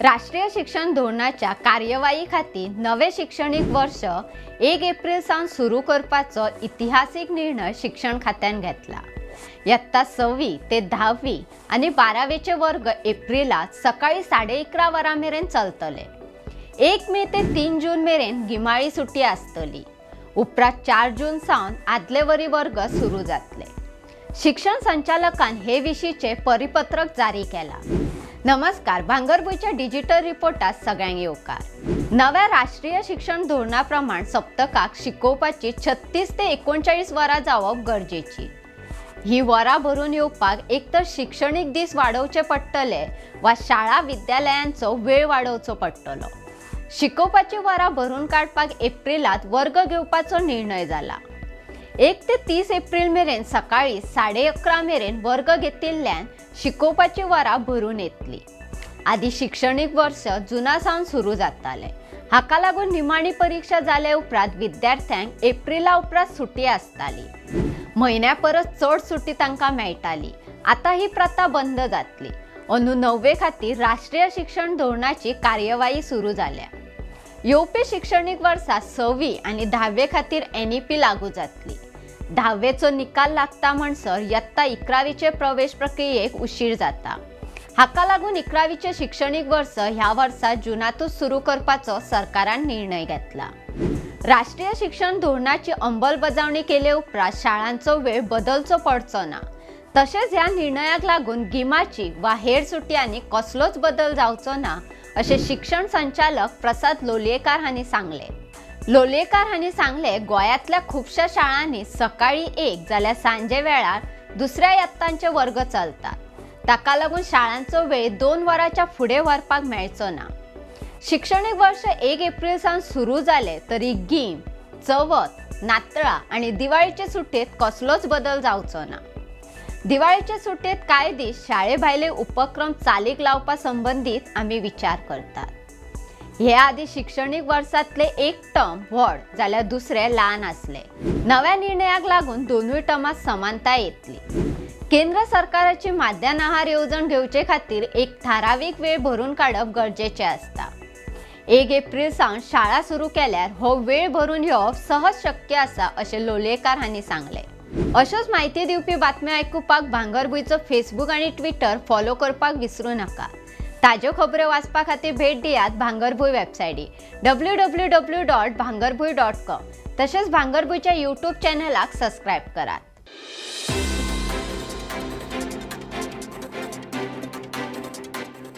राष्ट्रीय शिक्षण धोरणाच्या कार्यवाही खातीर नवे शिक्षणीक वर्ष एक एप्रिल सावन सुरू करपाचो इतिहासीक निर्णय शिक्षण खात्यान घेतला. यत्ता सव्वी ते धावी आनी बारावेचे वर्ग एप्रिलात सकाळी साडे इकरा वरां मेरेन चलतले. एक मे ते तीन जून मेरेन गिमाळी सुटी आसतली. उपरांत चार जून सावन आदले वरी वर्ग सुरू जातले. शिक्षण संचालकान हे विशींचे परिपत्रक जारी केला. नमस्कार भांगरभूंयच्या डिजिटल रिपोर्टात सगळ्यांक येवकार नव्या राष्ट्रीय शिक्षण धोरणा प्रमाण सप्तकाक शिकोवपाची छत्तीस ते एकोणचाळीस वरां जावप गरजेची. ही वरां भरून येवपाक एक तर शिक्षणीक दीस वाडोवचे पडटले वा शाळा विद्यालयांचो वेळ वाडोवचो पडटलो. शिकोवपाची वरां भरून काडपाक एप्रिलात वर्ग घेवपाचो निर्णय जाला एक ते तीस एप्रिल मेरेन सकाळी साडे अकरा मेरेन वर्ग घेतिल्ल्यान शिकोवपाची वरां भरून येतली. आदी शिक्षणीक वर्ष जुना सावन सुरू जातालें. हाका लागून निमाणी परीक्षा जाले उपरांत विद्यार्थ्यांक एप्रिला उपरांत सुटी आसताली म्हयन्या परस चड सुटी तांकां मेळटाली. आतां ही प्रथा बंद जातली. अंदू णव्वे खातीर राष्ट्रीय शिक्षण धोरणाची कार्यवाही सुरू जाल्या येवपी शिक्षणीक वर्सा सवी आनी धावे खातीर एन ई पी लागू जातली. धावेचो निकाल लागता म्हणसर यत्ता इकरावीचे प्रवेश प्रक्रियेक उशीर जाता. हाका लागून इकरावीचे शिक्षणीक वर्स ह्या वर्सा जुनातूच सुरू करपाचो सरकारान निर्णय घेतला. राष्ट्रीय शिक्षण धोरणाची अंमलबजावणी केले उपरांत शाळांचो वेळ बदलचो पडचो ना. तशेंच ह्या निर्णयाक लागून गिमाची वा हेर सुटयांनी कसलोच बदल जावचो ना अशें शिक्षण संचालक प्रसाद लोलयेकार हांणी सांगले. लोलयेकार हांणी सांगले गोंयांतल्या खुबश्या शाळांनी सकाळी एक जाल्यार सांजे वेळार दुसऱ्या यत्तांचे वर्ग चलतात. ताका लागून शाळांचो वेळ दोन वरांच्या फुडें व्हरपाक मेळचो ना. शिक्षणीक वर्ष एक एप्रिल सावन सुरू जाले तरी गीम चवथ नातळां आनी दिवाळीचे सुट्टेत कसलोच बदल जावचो ना. दिवाळीचे सुट्टेत कांय दीस शाळे भायले उपक्रम चालीक लावपा संबंदीत आमी विचार करतात. हे आधी शिक्षणीक वर्षातले एक टर्म व्हड जाल्यार दुसरे ल्हान असले. नव्या निर्णयाक लागून दोनूय टर्मात समानताय येतली. केंद्र सरकाराची माध्यान आहार येवजण घेवचे खातीर एक थारावीक वेळ भरून काडप गरजेचें आसता एक एप्रिल सावन शाळा सुरू केल्यार हो वेळ भरून येवप सहज शक्य आसा अशें लोलयेकार हांणी सांगले. अश्योच म्हायती दिवपी बातम्यो आयकुपाक भांगरभूंयचो फेसबूक आनी ट्विटर फॉलो करपाक विसरूं नाका. ताज्यो खबरो वाचपा खातीर भेट दियात Bhangarbhuin वेबसायटी W W W dot Bhangarbhuin dot com तशेंच भांगरभूंयच्या यूट्यूब चॅनलाक सबस्क्रायब करात.